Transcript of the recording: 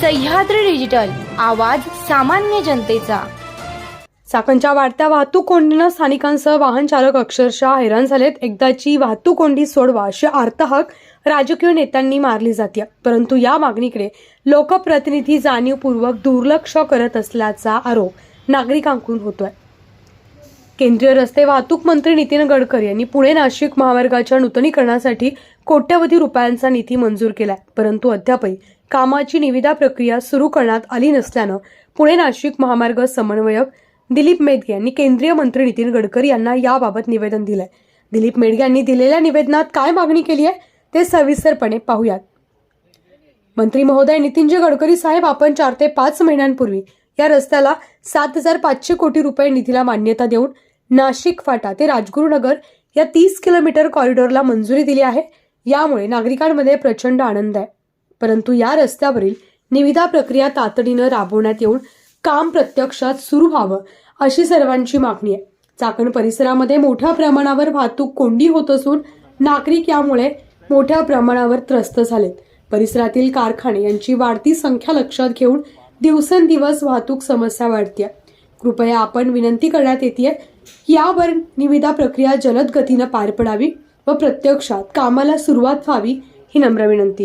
Sahyadri digital आवाज सामान्य जनतेचा. चाकणच्या वाढत्या वाहतूक कोंडीनं स्थानिकांसह वाहन चालक अक्षरशः हैराण झालेत. एकदाची वाहतूक कोंडी सोडवा अशी आर्तहक राजकीय नेत्यांनी मारली जाते परंतु या मागणीकडे लोकप्रतिनिधी जाणीवपूर्वक दुर्लक्ष करत असल्याचा आरोप नागरिकांकडून होतोय. केंद्रीय रस्ते वाहतूक मंत्री नितीन गडकरी यांनी पुणे नाशिक महामार्गाच्या नूतनीकरणासाठी कोट्यवधी रुपयांचा निधी मंजूर केलाय. परंतु अद्यापही कामाची निविदा प्रक्रिया सुरू करण्यात आली नसल्यानं पुणे नाशिक महामार्ग समन्वयक दिलीप मेदगे यांनी केंद्रीय मंत्री नितीन गडकरी यांना याबाबत निवेदन दिलंय. दिलीप मेडगे यांनी दिलेल्या निवेदनात काय मागणी केली आहे ते सविस्तरपणे पाहूयात. मंत्री महोदय नितीनजी गडकरी साहेब आपण चार ते पाच महिन्यांपूर्वी या रस्त्याला सात हजार पाचशे कोटी रुपये निधीला मान्यता देऊन नाशिक फाटा ते राजगुरुनगर या तीस किलोमीटर कॉरिडॉरला मंजुरी दिली आहे. यामुळे नागरिकांमध्ये प्रचंड आनंद आहे. परंतु या रस्त्यावरील निविदा प्रक्रिया तातडीनं राबवण्यात येऊन काम प्रत्यक्षात सुरू व्हावं अशी सर्वांची मागणी आहे. चाकण परिसरामध्ये मोठ्या प्रमाणावर वाहतूक कोंडी होत असून नागरिक यामुळे मोठ्या प्रमाणावर त्रस्त झालेत. परिसरातील कारखाने यांची वाढती संख्या लक्षात घेऊन दिवसेंदिवस वाहतूक समस्या वाढते कृपया आपण विनंती करण्यात येते यावर निविदा प्रक्रिया जलद गतीनं पार पडावी व प्रत्यक्षात कामाला सुरुवात व्हावी ही नम्र विनंती.